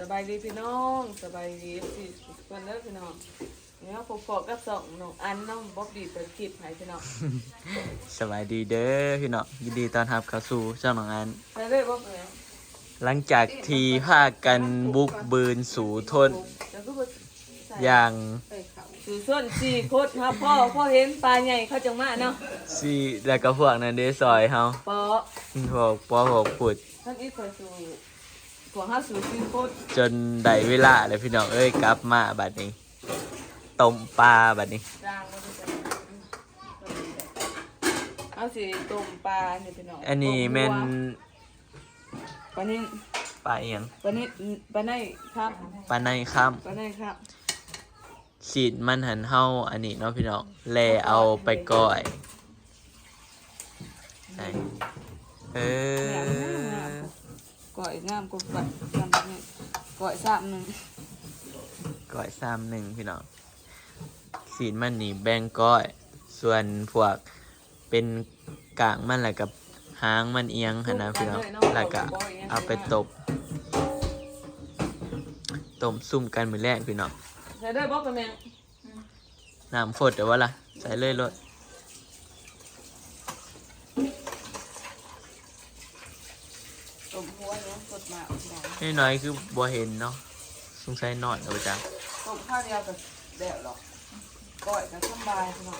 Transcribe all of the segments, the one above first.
สบายดีพี่น้องสบายดีสิทุกคนเด้อพี่น้องเนี่ยพบๆกับสองน้องอันน้องบ๊อบบี้เปิดคลิปให้พี่น้องสวัสดีเด้อพี่น้องยินดีต้อนรับเข้าสู่ช่องน้องอัน ไปเลยบ๊อบเลยหลังจากที่พากันบุกบืนสู่ทนแล้วก็บ่ใส่อย่างสู่ส่วนสี่โคตรครับพ่อพ่อเห็นปลาใหญ่เขาจังมาเนาะซีแล้วก็พวกนั้นเด้ซอยเฮาปอ พวกปอพวกปุดท่านอีกคอยสู่ พวกห้าสู่สี่โคตรจนได้เวลาเลยพี่น้องเอ้ยกลับมาบัดนี้ต้มปลาบัดนี้จางมาด้วยกันเอาสิต้มปลาเนี่ยพี่น้องอันนี้แม่นปลานี้ปลาเอียงปลานี้ปลาไหนครับปลาในข้ามปลาไหนครับสีดมันหันเฮาอันนี้เนาะพี่น้องแลเอาไปก้อยไหนเออ ก่อยงามกว่าบัดจำแบบนี้ก่อยสามหนึ่งก้อยซ้ำหนึ่งพี่น้องสีนมันนี่แบ่งก้อย ส่วนพวกเป็นกางมันแล้วกับหางมันเอียงหันนะพี่น้องแล้วก็เอาไปตบต้มซุ่มกันมือแรกพี่น้องใส่ได้บอกกันแมงน้ำฝดแต่ว่าล่ะใส่เลยรถ ต้มหัวเนาะ สดมากหอมนี่น้อยคือบัวเห็นเนาะสงสัยนอนเอาไปจ้ะต้มข้าวเดียวกับแดดหรอกก่อยกับสบายพี่น้อง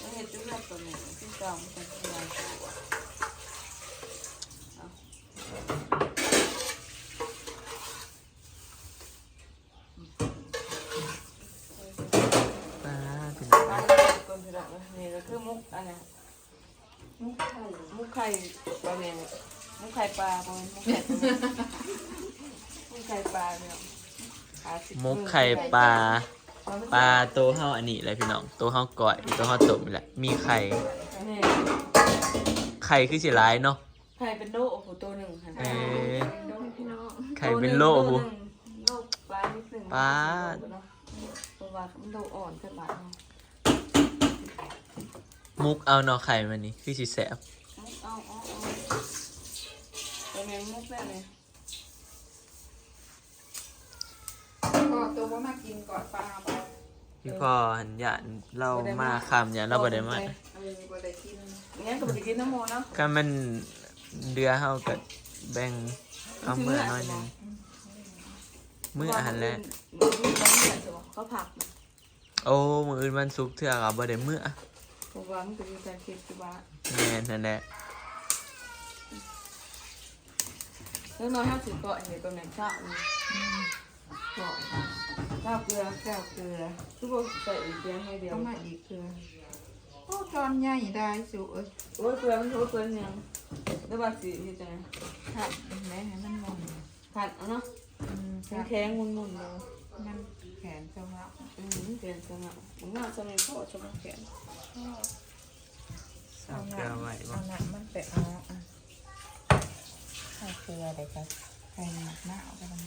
ไม่เห็นจุ๊บแบบตัวนี้ที่เก่ามันเป็นสบายตัวเอาปลาพี่น้องปลาเลยก่อนพี่น้องนะนี่ก็คือมุกอันนี้มุกไข่มุกไข่ปลาแมง มุกไข่ปลาปลามุกไข่ปลามุกไข่ปลาเนี่ยหาสิมุกไข่ปลา ปลาโตวเฮาอันนี้เลยพี่น้องโตวเฮาก่อยโตวเฮาต้มนี่แหละ มีไข่นี่ไข่คือสิร้ายเนาะไข่เป็นโลโอ้โหตัวหนึ่งค่ะเอ๊ะโลพี่น้องไข่เป็นโลโอ้โหโลปลานิดหนึ่งปลาเพราะว่ามันโลอ่อนใช่ปะเนาะมุกเอาเนาะไข่มันนี่คือสิแสบ เอาเอาเอาตัวนี้มุกแน่ เลยก็ตัวว่ามากินก่อนปลาบอพี่พ่อหันยานเรามาคำยานเราบ่ได้มาเออบ่ได้กินงั้นก็ไปกินน้ำโมเนาะก็มันเดือเฮาก็แบ่งเอาเมื่อน้อยหนึงมื้ออาหารแลวมื้อมื้อมื้อมื้อจะบอกเขาผักมาโอ้มื้ออื่นวันศุกร์เทื่อก็บ่ได้มื้อเพราะว่ามันจะมีการคิดที่ว่าแม่นนั่นแหละ เรื่องน้อยห้าสิบเกาะเห็นตัวแมงข้าวนี่เกาะข้าวเกลือข้าวเกลือทุกคนใส่อีกเพียงให้เดียวต้องมาอีกคือโอ้จอนใหญ่ได้สุเอ้ยโอ้ยเกลือมันโอ้ยเกลือยังแล้วว่าสีที่จะไงผัดแม่ให้มันมองผัดเอาเนาะอืมแข็ผังดแข็งมุนมุนๆเลยมันแขนจังหวะอืมเปลี่ยนจังอะมึงน่าจะมีพ่อชมแขนสับเกลือไว้บ่เอาหนักมันไปเอาอะ ใส่เกลือได้กับใส่หนักหน้าเอาไปมัน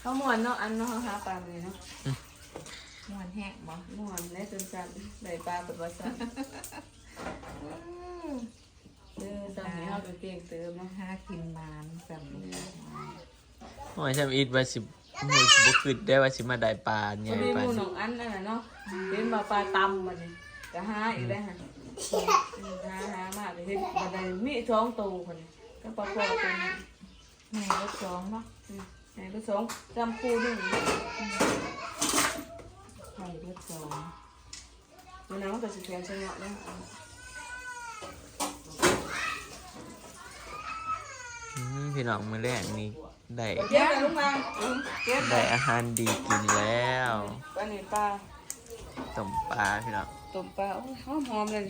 เขาหมวนเนาะอันเนาะหาปลาเลยเนาะม้วนแห้งบ่หมวนในจนจันได้ปลาเป็นภาษาเออตอนนี้เขาเป็นเก่งเติมเนาะหากินมานจำนี้โอ้ยทำอีทว่าสิมื้อบ่คิดได้ว่าสิมาได้ปลาใหพญ่อดีปาหมูนหนองอันนั่นน่ะเนาะเห็นมาปลาตำมาดิก็หาอีกได้ฮะหาหามากเลยเห็นบันไดมีท้องโตคนนี้ ก็ปลาคอตัวนี้แม่ก็สองเนาะอืมไหนก็สองจำปูหนึ่งไข่ก็สองตัวนั้นมันก็สิแข็งชะเนาะนะอืมพี่น้องมื้อแรกนี่ได้เก็บไปลูกมาอืมเก็บไปได้อาหารดีกินแล้วปลาหนีปลาต้มปลาพี่น้องต้มปลาโอ้ยหอมหอมเลย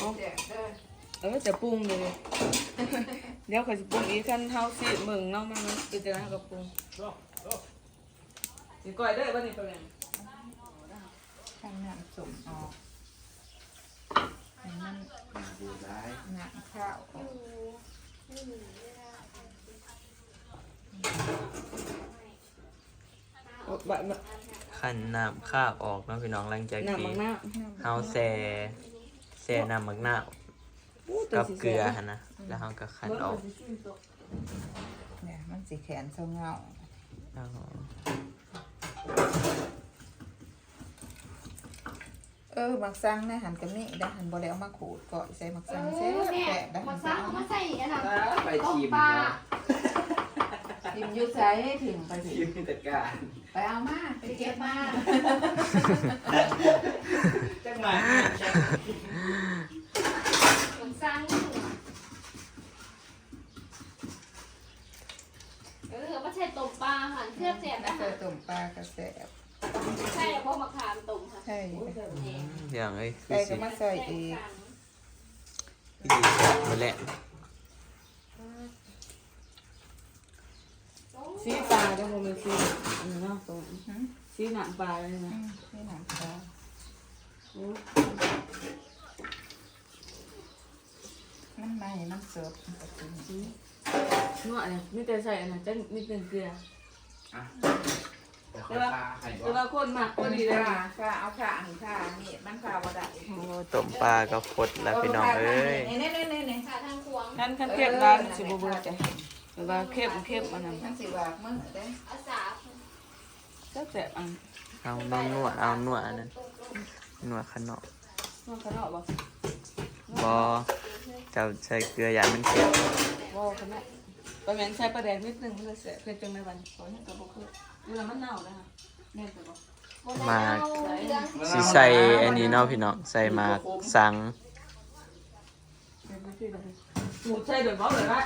หอมแดด เด้อเออจะปรุงเลยเดี๋ยวเขาจะปรุงอีกขั้นเท่าสิมึงเนาะมันจะจะให้กับปรุงสิก่อยเด้อวันนี้เป็นไงข้างน้ำสมออกให้มันหนักข้าวออกบะบะขั้นน้ำข้าวออกเนาะพี่น้องหลังจากหนักที่มากหน้าเฮาแซ่แซ่น้ำมักนาวอู้ตัว กับสีเกลือหั่นนะแล้วเฮาก็คั้นออกเนี่ยมันสีแขนเศร้าเงาอ๋อเออมักซังนะหันกับนี่ได้หันบ่ได้เอามาขูดก่อนใส่มักเอซังอแซ่บแม่แซ่บได้มาหันซักเอามาใส่อันนั้นไปต้มทีมปลาทิมอยู่ใส่ถึงไปถึทีงมจัดการไปเอามาไปไปเก็เก็บบมามาจังหวะ ผมซังเออมาใส่ต้มปลาหันเทียบเสียบแล้นะวใส่ต้มปลากระแซ่บใช่เพราะมะขามต้มค่ะใช่อย่างไอ้คืใส่อก็สิมาใส่อีกคือสิมาแหละสีปลาจะบ่มีสีอันนี้เนาะตรงนี้หืมสีหนังปลาเลยอืนะมนี่หนังปลาโอ้มันใหม่มันสดมันก็กินนวดเนี่ยมีแต่ใส่อันนั้นจะมีแต่เกลือ อะแต่ว่าไข่แต่ว่าคนมากคก็นดีดีเลยค่ะค่ะเอาค่ะอันค่ะนี่มันค่ะบ่ได้โอ้ต้มปลาก็พดแล้วพี่น้องเอ้ยนี่นี่นี่นี่ขาทางควงขั้นขั้นเค็มร้านสิบ่เบื่อจ้ะแต่ว่าเค็มเค็มอันนั้นมันสิว่ามึงเด้อาสาแซ่บๆอันเอาน้องนวดเอานวดอันนั้นนวดขางนอกนวดข้างนอกบ่บอเจ้าใส่เกลืออย่างมันเค็มบ่ข้างนอก ประมาณใส่ปลาแดงนิดนึงเพื่อแซ่บเพื่อจังในวันขอให้กับบ่คือเวลามันเน่านะคะแม่นแต่บ่สิใส่อันนี้เนาะพี่น้องใส่หมากสังเป็นไม่ใช่เลยหมูใส่เดือดร้อนเลยว่า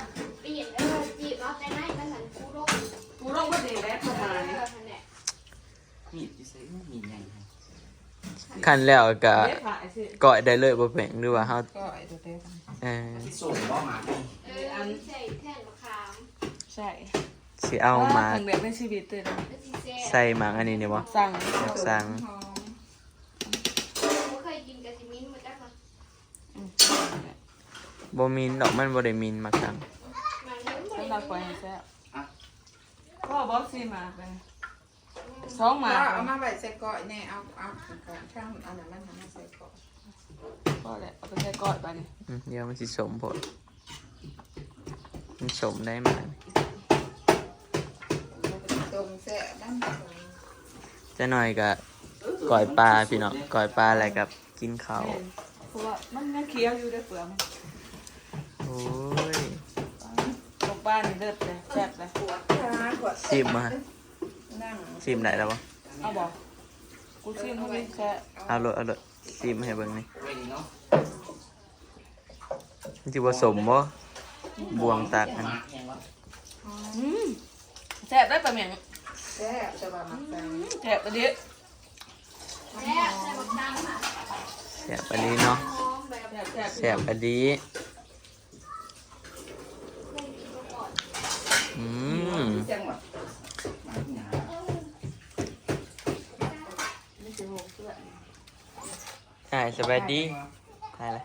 ปีนเออจีบเอาแต่ไหนมันหันกูโรคกูร้องก็ดีแล้วเอประมาณอนี้หันแหละมีดที่ใส่มีดใหญ่ขั้นแล้วก็เด็ดผ่าสิก้อยได้เลยบ่เป็นหรือว่าเฮาก็ไอ้ตัวเต้เออที่ส่งว่าหมาเออใส่แท่นมะขาม ใช่สิเอาหมากครั้งแรกในชีวิตเลยนะแล้วสีแซ่ใส่หมากอันนี้นี่บ่สั่งหมากสังไม่เคยกินกะทิมิ้นมาจากมาบ่มีนดอกมันบ่ได้มีนหมากสังมาเลี้ยงสำหมารับปล่อยเลี้ให้ยงแซ่บพ่อบอกซีมาเป็นสองหมาเอามาไว้ใส่ก้อยแน่เอาเอาก่อนช่างอันนั้นมันทำมาใส่ก้อยพ่อแหละเอาไปใส่ก้อยไปนี่อืมเดี๋ยวมันสิสมผลมันสมได้หมาก ต้มแซ่บนั่นจะหน่อยก็ก้อยปลาพี่น้องก้อยปลาอะไรกับกินข้าวเพราะว่ามันยังเคี้ยวอยู่ได้เปลือกมันโอ้ยตกบ้านนี่เลิศเลยแซ่บเลยปวดขาปวดชิมมานั่งชิมได้แล้วบ่เอาบอกกูชิมเขาไม่แซ่บเอาเลยเอาเลยชิมให้เบิ่งนี่เว้นเนาะมันสิบ่สมบ่บวงตักอันหมาแห้งวะอืมแซ่บได้ปะเมียง แซ่บจะว่ามักแซ่บแซ่บประเดี๋ยวแซ่บใส่มะขามค่ะแซ่บอันนี้เนาะหอมแบบแซ่บแซ่บแซ่บอันนี้เคยกินมาก่อนอืมจังหวะหมาหยานี่คือหกเสื้อใช่สบายดีใช่เลย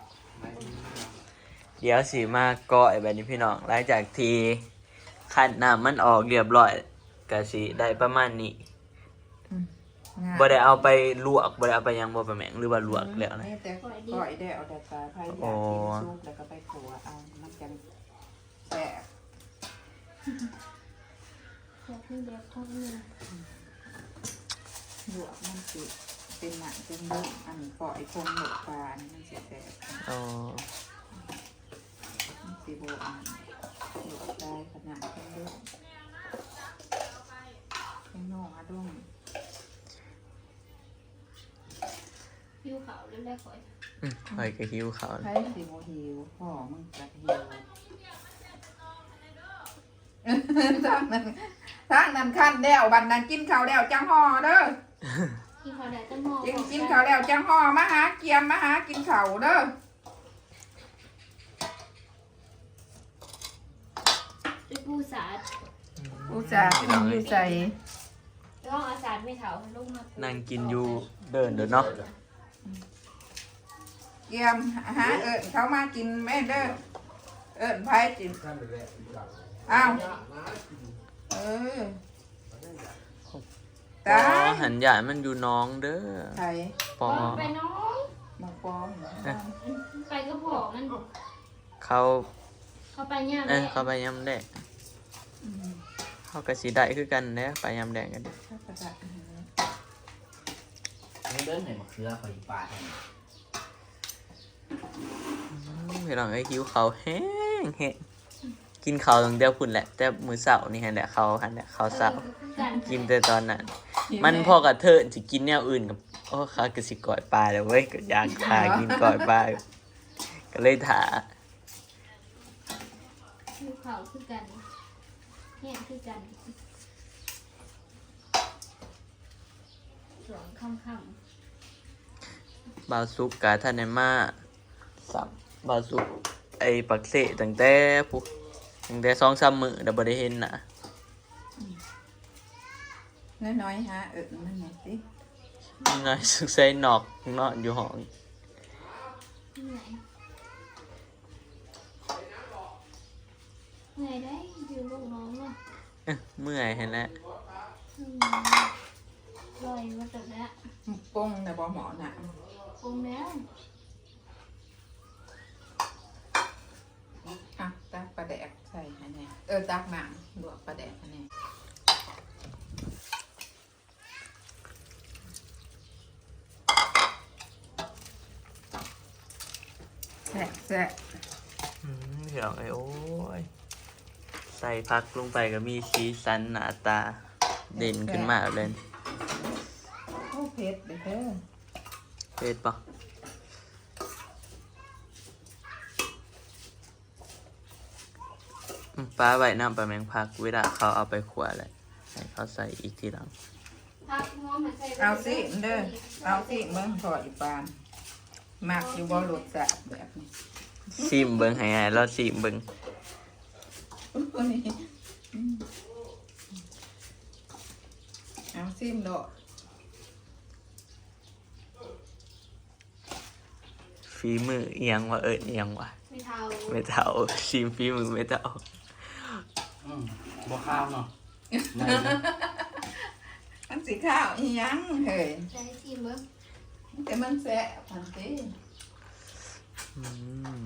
เดี๋ยวสิมาก้อยแบบนี้พี่น้องหลังจากที่คั้นน้ำมันออกเรียบร้อย ก็สิได้ประมาณนี้บ่ได้เอาไปลวกบ่ได้เอาไปหยังบ่ไปแหมงหรือว่าลวกแล้วนะนี่แต่ก้อยได้เอาแต่ปลาไผ่อยากกินซุปแล้วก็ไปขัวเอามันจะแซ่บแซ่บที่เด็กทอดนี่หยวกมันสิเป็นหนังเป็นมุกอันก้อยคงหมกปลานี่มันสิแซ่บอ๋อมันสิโบอันหยวกได้ขนาดเป็นเลือดเป็นนอ งอะดุ้งผิวขาวเล่นได้ข่อยอืมข่อยก็หิวข้าวใช้สิโมหิวพ่อมึงกระหิวทางนั้นทางนั้นขั้นแล้วบันนั้นกินข้าวแล้วจังห่อเด้อกินข้าวได้ต้นหอมกินกินข้าวแล้วจังห่อมาหาเกียมมาหากินข้าวเด้อด้วยปูสาดอุตส่าห์กินอยู่ใส่ต้องอาสาดไม่เถาลูกมาปูนั่งกินอยู่เดินเด้อเนาะเกียมหาเอิญเขามากินแม่เด้อเอิญไผกินอ้าวเออปตาอหันใหญ่มันอยู่น้องเด้อไทยปอไปน้องมาปอมไปก็พอมันเขาเข้าไปเนี่ยเอ้แม่ยเขาไปยำได้อืม เขาก็สิได้คือกันแหล้วไปยามแดงกันดิถ้ากระดาษไม่เดินไหนมาเครือไปปลาแทนอืมพี่น้องไอ้ยหิวเขาวแห้งแห้งกินข้าวตั้งเดียวพุ่นแหละ แต่มื้อเช้านี่หั่นแหละเขาวหั่นแหละข้าวเช้ากันกินแต่ตอนนั้น มันพอกระเทินสิกินแนวอื่นกับโอ้ข้าก็สิก่อยปลาเลยเว้ยก็อยากทากินก่อยปลาอยู่ก็เลยถาภูเขาคือกัน แห้งคือกันสองคำคบาวซุกกาท่านในมาสับบาวซุกไอ้ปักเสะตั้งแต่ผู้ตั้งแต่สองสามมื้อแล้วบ่ได้เห็นน่ะน้อยๆฮะเออมันไหนสิน้อยสุกใส่นอกนอนอยู่ห้องำเหนื่อยเหนื่อยได้ ยืนลูกน้องเนาะเอ้อเมื่อยเห็นแล้วอืมลอยมาแต่แล้วปรุงแต่บ่หมอน่ะปรุงแล้วอะตักปลาแดกใส่ให้แน่เออตักหนังลวกปลาแดกให้แน่แซ่บแซ่บอืมพี่น้องเอ้ยโอ้ยใส่พักลงไปก็มีสีสันหน้าตาเด่นขึ้นมาเลยโอ้เผ็ดเด้อเด้อเผ็ดปะอืมปลาใบน้ำปลาแมงพักเวลาเขาเอาไปขัวเลยให้เขาใส่อีกทีหลังพักง้อมาใส่เอาสิเด้อเอาสิเบิ่งพออีปานมากอยู่บ่รสแซ่บแบบนี้ซิมเบิงให้ไงเราซิมเบิงตัว นี้อืมเอาซิมโดดฝีมือเอียงว่าเอิญเอียงวะไม่เทาไม่เท่าซิมฝีมือไม่เท่าอืมบ่ข้าวเนาะไม่นะมันสีข้าวอีหยังเฮ้ยใช้ทีมเบิ้งแต่มันแซ่บพันติอืม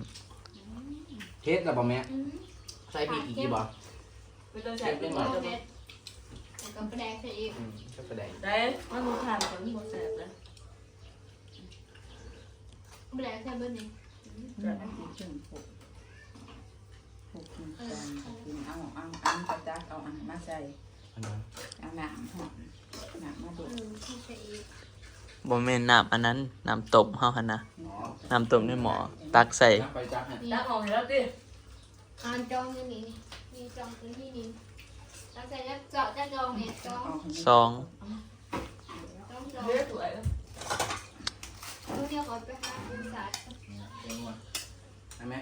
เฮ็ดแล้วบ่แม่อืม ใส่พริกอีกกี่บ่ไม่ต้องใส่เก็เป็บนไว้หมน่ออยเม็ดแล้วก็แปลงใส่อีกอืมก็ไปได้ได้มันดูทานก่อนมันแสบเลยแปลงใส่เบิ้งนี่จะให้กินถึงผูกผูกกินกันกินเอาเอาอันกระจักเอาอันมาใส่อันนั้นเอาหนังหอมหนังมาดูเออที่ใส่อีกบ่แม่นน้ำอันนั้นน้ำต้มเฮาหั่นนะน้ำต้มในหม้อตักใส่น้ำไปจักให้ตั้งออกให้แล้วดิ อ่านจองนี่นี่มีจองพื้นที่นี่ตั้งใจจะเจาะจะจองเนี่ยจองซองจองจองเลือดสวยแล้วลูกเดียวก่อนไปหาผู้สาดเองว่ะได้ไหม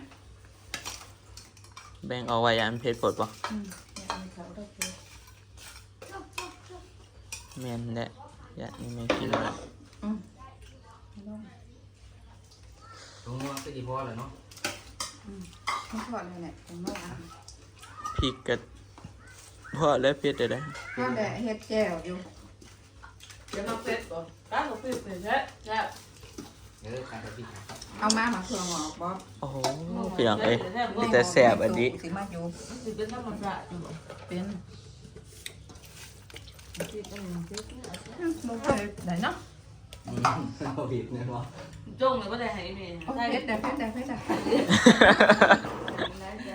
แบ่งเอาไว้อันเพชรปลดบ่อืมเนี่ยเอาเขาได้เจอจบจบจบแม่นแหละอย่านี่แม่กินแล้วตรงนู้นก็ดีพอแล้วเนาะ ไม่ทอดเลยเนี่ยเป็นเมื่อวานพริกก็พอแล้วเพชรได้ได้ข้าวแดดเฮ็ดแจ่วอยู่เดี๋ยวมาเป็ดก่อนตั้งกับเป็ดเป็ดแท้แท้เดี๋ยวใส่พริกครับเอามามาเพื่อหมอกบ่โอ้โหพี่น้องเอ้ยมีแต่แซ่บอันนี้สิมาอยู่มันสิเป็นธรรมชาติอยู่บ่เป็นที่เป็นเป็ดเนี่ยหมูเคยไหนเนาะอืม เอาผิดเนี่ยบ่จงเลยก็ได้ให้แม่โอ้ได้เผ็ดแต่เผ็ดแต่เผ็ดแต่ได้ใจ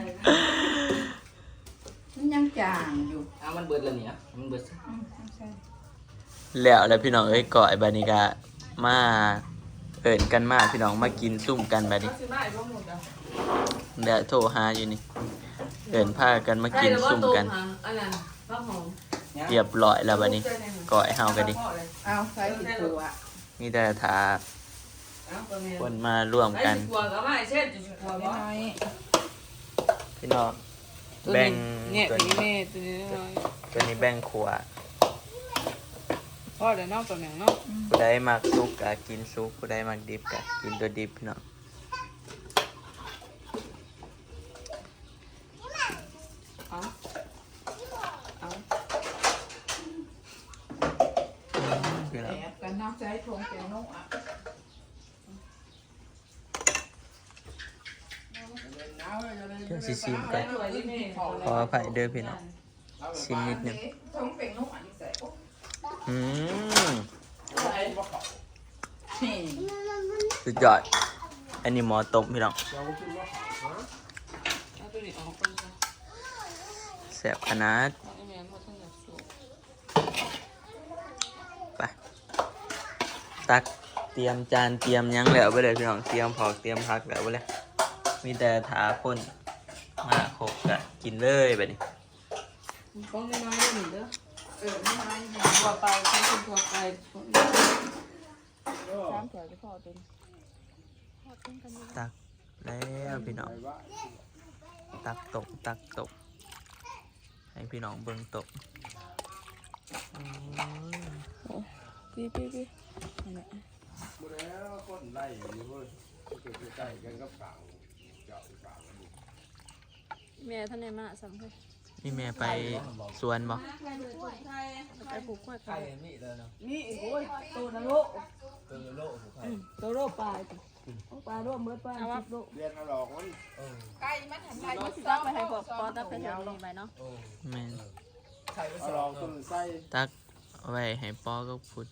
มันยังจางอยู่อ้าวมันเบิดแล้วเนี่ยมันเบิดอืมใช่แล้วแล้วพี่น้องเอ้ยก่อยบานิกามาเอิญกันมาพี่น้องมากินซุ่มกันบานิก็สิมาอีกบ่หมดอะเดี๋ยวโทรหาอยู่นี่เอิญพากันมาใช่กินแล้วว่าซุ่มตรงกันหาอันนั้นข้าวหอมเรียบร้อยแล้วบานี้ก่อยเฮากันดิเอาใส่ผิดตัว มีแต่ถาเอาตัวนี้คนมาร่วมกันไอ้สิกลัวก็ไม่เช่นจะสิกลัวบ่น้อยพี่น้องแบ่งเนี่ยตัวตัวนี้นี้แม่ตัวนี้น้อยตัวนี้แบ่งขวดพ่อเดี๋ยวน้องตัวแม่เนาะผู้ใดมักซุกก็กินซุกผู้ใดมักดิบก็กินตัวดิบพี่น้อง เอาเอา พี่น้อง แอบ กันนอกใจทงแกงนกอะเจ้าสิซิมไปกันขออภัยเด้อพี่น้องชิมนิดหนึงทงอืมสุดยอดอันนี้หมอต้มพี่น้องเอาตัวนี้ออกคนค่ะแซ่บขนาด เอาไอ้แม่มาทั้งหมดสูบ ไป ตักเตรียมจานเตรียมหยังแล้วไปเลยพี่น้องเตรียมผักเตรียมผักแล้วไปเลยมีแต่ถาคนมาโขกกะกินเลยแบบนี้ป้องน้อยๆหนึ่งเด้อเออไม่ไม่ไม่ตัวไปทั้งคนตัวไปสามแถวจะพอเป็นตักแล้วพี่น้องตักตกตักตกให้พี่น้องเบิ่งตก พี่พี่พี่บ่แล้วคนไล่อยู่เว้ยใกล้ๆกันกับกลางเจ้าอีกกลางอันนี้แม่ท่านไหนมาสั่งให้นี่แม่ไปสวนบ่ไปผูกข้อไข่นี่เลยเนาะนี่โอ้ยตัวนรกตัวโลกของไข่ตัวโรคปลายปลาโรคเมื่อปลายสิบโรคเรียนเอาหลอกมันไก่มันทำลายสิตั้งไปให้พวกปอตักไปแถวนี้ไปเนาะโอ้แม่นไข่ไปเอาสหลอองกต้นไส้ตักเอาไว้ให้ปอก็พุด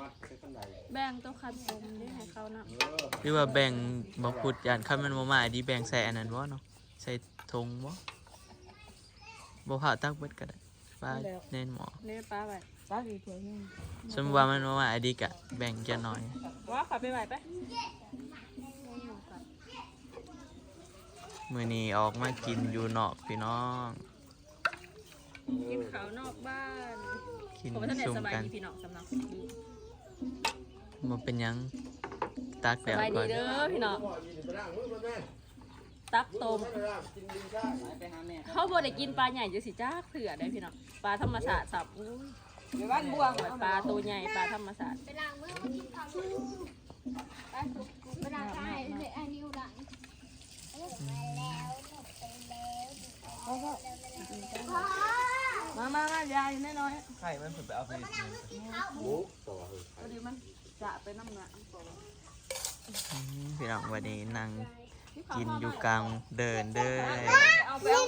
มัดใส่ข้างในแบ่งตัวคัดตรงนี้ให้เขานะเออหรือว่าแบ่งบ่พุดยานคันมันบ่มาดีแบ่งใส่อันนั้นบ่เนาะใส่ธงบ่บ่ผ่าตักเบิดก็ได้ปลาเน้นหมอนี่ปลาไปปลากี่ตัวนี่สมมุติว่ามันบ่มาดีกะแบ่งจะน้อยว่าขับไปไหวไปมื้อนี้ออกมากินอยู่นอกพี่น้อง กินเขาวนอกบ้านกินผมท่านไหนซุ่มสบายกัน ดีพี่น้องสำนัก บ่เป็นหยังตักสแล้วบายก่ดีอนเด้อพี่น้องพ่อยืนไปนั่งมือมันแม่ตักต้มไปนั่งกินดินชาไปหาแม่เขาบ่ได้กินปลาใหญ่จะสิจ้าเผื่อได้พี่น้องปลาธรรมชาติสับอุ้ยไปบ้านบวงปลาตัวใหญ่ปลาธรรมชาติ ไปล้างมือมากินข้าวไปไปล้างกายเลยไอ้นิ้วหลังมามามายายน้อยไข่มันเพิ่นไปเอาไปหมูต่อเฮ้ยๆพอดีมัน จะไปน้ำหนักอืมพี่น้องวันนี้นั่งกินอยู่กลางเดินเด้อเอาไปเอา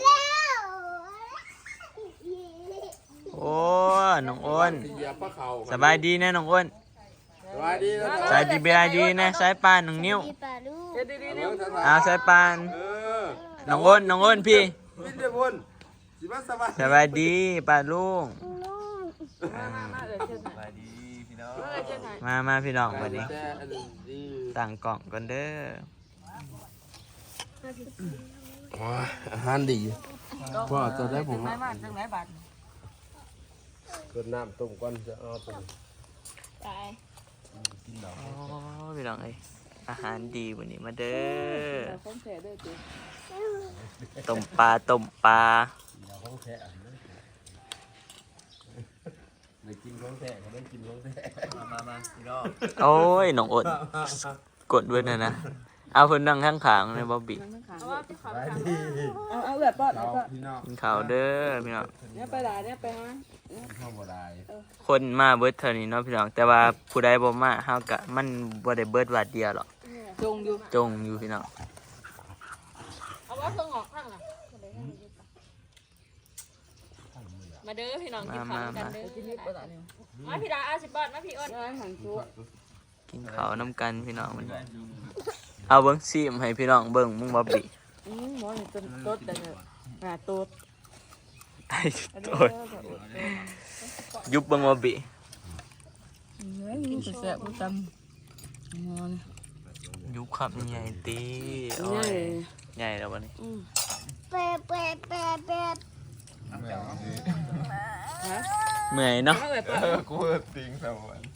โอ้น้องอ้นเหยียบปลาเขาสบายดีนะน้องอ้นสบายดีนะสบายดีเบียร์ดีนะสายปานน้องนิ้วมีปลาลูกเดี๋ยวดีๆเนี่ยเอาสายปานเออน้องอ้นน้องอ้นพี่วินเดบุญสิมาสบายสบายดีป้าลุงมามามาเดี๋ยวเช่นไหนสบา มามาพี่น้องวันนี้แต่อันนี้ดีต่างกล่องกันเด้อว้าอาหารดีพ่อจะได้ผมไม่มาจังไหนบาทเกินน้ำต้มก่อนจะเอาไปตายกินดอกโอ้พี่น้องเอ้ยอาหารดีวันนี้มาเด้อแต่คนแผลด้วยจีต้มปลาต้มปลาเราของแท้ ได้กินของแท้ก็ได้กินของแท้มามามาพี่น้องโอ้ยน้องอ้นกดเว้นนะนะ เอาเพิ่นนั่งข้างขางๆเลยบ๊อบบี้เอาว่าพี่ขอไปไปดีเอาเอาแบบปอดเราแบบปอดพี่น้องกินข้าวเด้อพี่น้องเนี่ยไปหลายเนี่ยไปฮะเข้าบ่ได้คนมาเบิดเท่านี้เนาะพี่น้องแต่ว่าผู้ใดบ่มาเฮากะมันบ่ได้เบิดวัดเดียวหรอกจงอยู่จงอยู่พี่น้องเอาว่าเพิ่งออกข้างหลัง มาเด้อพี่น้องกินข้าวกันเด้อมาพี่ดาอาสิบบาทมาพี่อ้นหันชูกินข้าวน้ำกันพี่น้องมันเอาเบิ้งซีมให้พี่น้องเบิ้งมึงบ๊อบบี้อืมหมอนี่ต้นต้นแต่เนี่ยหาต้นไอ้โตยยุบเบิ้งบ๊อบบี้เฮ้ยมึงจะแสบกูจำงอนยุบขับใหญ่ตีโอ้ง่ายยใหญ่แล้ววันนี้อืมแปะแปะแปะแปะฮะ เมื่อยเนาะเอาแบบปอดกูติงสวรรค์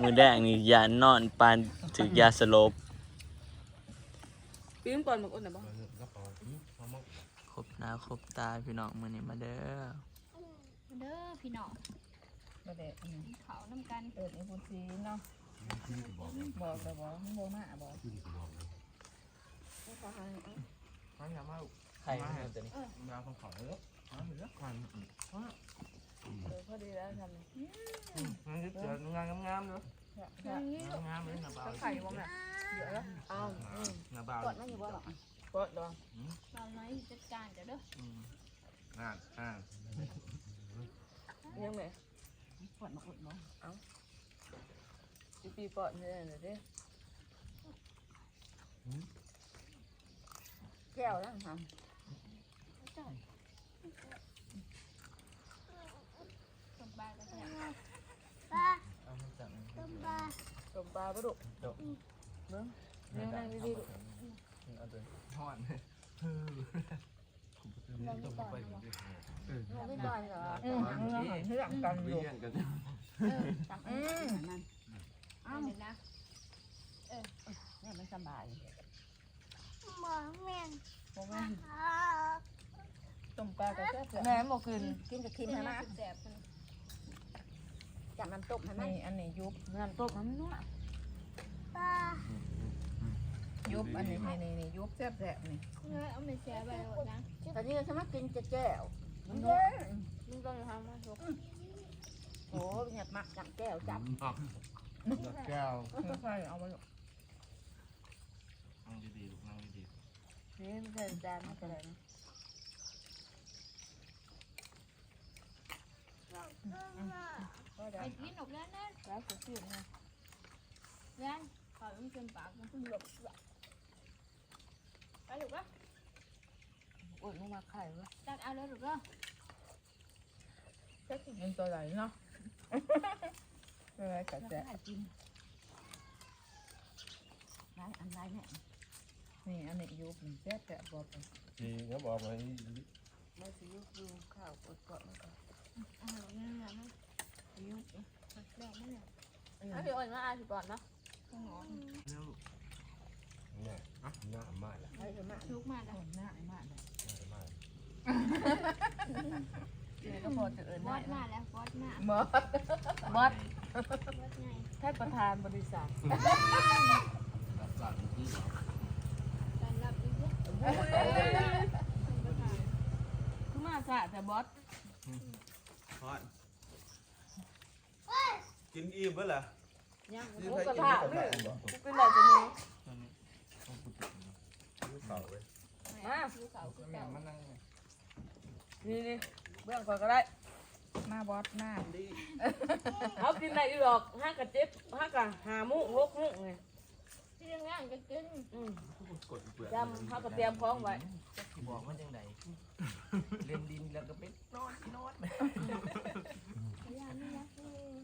มือแดงนี่ยานอนปานถือยาสลบปีนก่อนมาอ้นนะบ้างครบหน้าครบตาพี่น้องมื้อนี้มาเด้อเด้อพี่น้องมาเด็กเขาน้ำกันเปิดในพุทธีเนาะบอกแต่บอกมึงบอกมาบอกไข่มันจะนี่ยาของเขาเนาะมาเหลือคันเออพอดีแล้วทำมันจะเจองานงามๆเนาะงามเลยนะบ่าวไข่บ้างอะเยอะแล้วอ้าวนะบ่าวกดไม่อยู่บ้างหรอกกก็ดองเราน้อยจัดการเดี๋ยวเด้ออ่านอ่านยังไงปวดมาอุดเนาะปีปีปอดเนี่ยเดี๋ยวดิแก้วแล้วทำ ตบปลากันเนี่ยเอามาจับต้มปลาปลาดุกเบิ้งยังนั่งดีๆลูกเอาตัวทอดเราไม่ก่อนหรอไม่ได้เหรอำอืมเรื่องกันอเวียู่ยนกันอืมนั่นเอาเดี๋ยวนะเนี่ยมันสบายหมอแม่นโมแม่น ต้มปลากระเทียมแม่บอกกินกินกับกิคินมให้ให้มามาแสบมันจับน้ำต้มให้มานี่อันนี้ยุบน้ำต้มมันนัวยุบอันนี้นี่นี่นี่ยุบแซ่บๆนี่เนื้อเอาไปแสบไปหมดนะตอนนี้ฉันมากินจะแก้วมันนัวมึงต้องทำมาสุกโอ้ยหยับมักจับแก้วจับแก้วใช่เอามานั่งดีๆลูกนั่งดีนี่มันใส่จานมาแต่ไหนนะ ไปกินหนกแล้วนะแล้วก็ชื่อนะแล้วขอมันเป็นปากมันเพิ่งหลบไปถูกปะโอ้ยมึงมาไข่วะตักเอาแล้วถูกปะจะกิน ตัวไหนเนาะอะไรกัดแจ๊กินไรอันไรเนี่ยนี่อันนี้ยุบแซ่บแซ่บบอกทีเขาบอกว่าไม่สิยุกยูข้าวอดเกาะมันก่อนเอาหลงเนื้อนะยุ่งแบบนั้นเนี่ยเอาพี่อ้อยมาอาสิก่อนเนาะข้างหนอนเนี่ยหน้ามาละไอ้เห็นมากลุกมาแล้วคนหน้าไอ้มากเลยหน้ามาเนี่ยก็พอจะเอิญบอได้สมาแล้วบอสมาบอสบอสบอสไงท่านประธานบริษัทรับสั่งที่เราการรับอีกเยอะคือมาสะแต่บอส ทอดกินอิ่มเปล่ายังหมูกระทะเลยกูเป็นไรจะมีเต่าไปมาลูกสาวคือเก่ามานั่งนี่นี่เบื้องก่อนก็ได้หน้าบอสหน้าเอากินได้อีหรอกห้ากะเจ็บห้ากะหามุหกมุไงที่ยังงานก็กินอืมกดเปลือกจำห้ากะเตรียมพร้อมไว้บอกมันจังได เล่นดินแล้วก็ไปนอนนอนพยายามไม่ยัก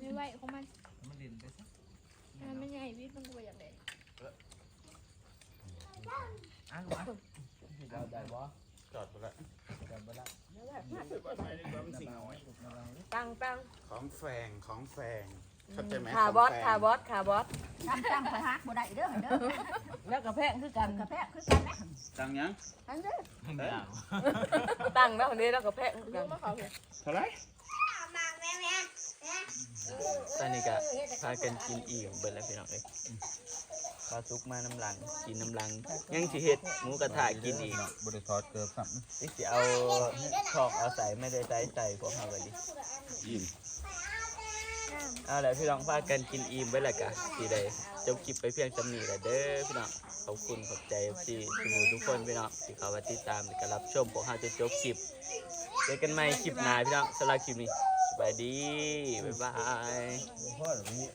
ไม่ไหวของมันมันเล่นไปซะมันไม่ใหญ่วิทย์มันก็อยากเล่นอะลูกอะเราได้บ่จอดไปล้วได้บ่ละตั้งตั้งของแฝงของแฝงเข้าใจไหมขาร์บอสขงแฝงขาบอสขาร์บอส ตั้งตั้งไปฮักบ่ได้เด้อเด้อแล้วกระแพงคือกันกระแพกคือกันนะตังยังอันเด้อไม่เอาตั้งแล้วคนนี้แล้วกระแพงคือกันเท่าไหรตอนนี้ก็พากันกินอิ่มเบิดแล้วพี่น้องเอ้ยปลาซุกมาน้ำลังกินน้ำลังยังสิเฮ็ดหมูกระทะกินอีกบริทอดเกลือสับนี่สิเอาทอกเอาใส่ไม่ได้ใส่ใส่พวกเฮาไปดิยิ้ม เอาล่ะพี่น้องฝากันกินอิ่มไว้แหละกะสีใดจบคลิปไปเพียงจำนี้แหละเด้อพี่น้องขอบคุณขอบใจที่ทุกหมู่ทุกคนพี่น้องที่เข้ามาติดตามและก็รับชมพวกเราจะจบคลิปเจอกันใหม่คลิปหน้าพี่น้องสำหรับคลิปนี้สบายดีบ๊ายบาย